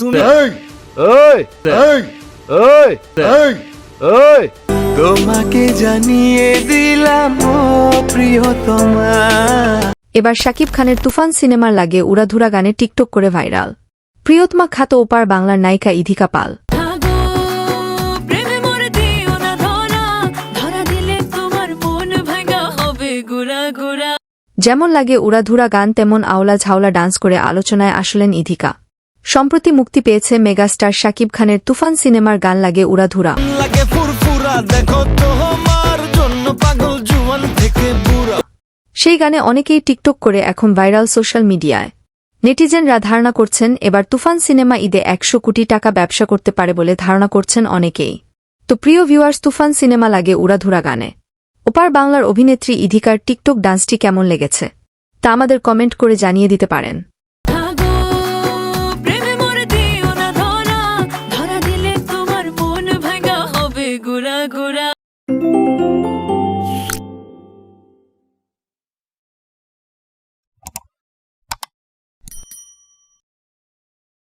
তুমি তোমাকে জানিয়ে দিলাম ও প্রিয়তমা। এবার শাকিব খানের তুফান সিনেমার লাগে উড়াধুরা গানে টিকটক করে ভাইরাল। প্রিয়তমা খাত ওপার বাংলার নায়িকা ইধিকা পাল। মন যেমন লাগে উড়াধুরা গান তেমন আওলা ঝাওলা ডান্স করে আলোচনায় আসলেন ইধিকা। সম্প্রতি মুক্তি পেয়েছে মেগাস্টার শাকিব খানের তুফান সিনেমার গান লাগে উড়াধুরা। সেই গানে অনেকেই টিকটক করে এখন ভাইরাল সোশ্যাল মিডিয়ায়। নেটিজেনরা ধারণা করছেন এবার তুফান সিনেমা ঈদে একশো কোটি টাকা ব্যবসা করতে পারে বলে ধারণা করছেন অনেকেই। তো প্রিয় ভিউয়ার্স তুফান সিনেমা লাগে উড়াধুরা গানে। ওপার বাংলার অভিনেত্রী ইধিকার টিকটক ডান্সটি কেমন লেগেছে? তা আমাদের কমেন্ট করে জানিয়ে দিতে পারেন। ঘোরা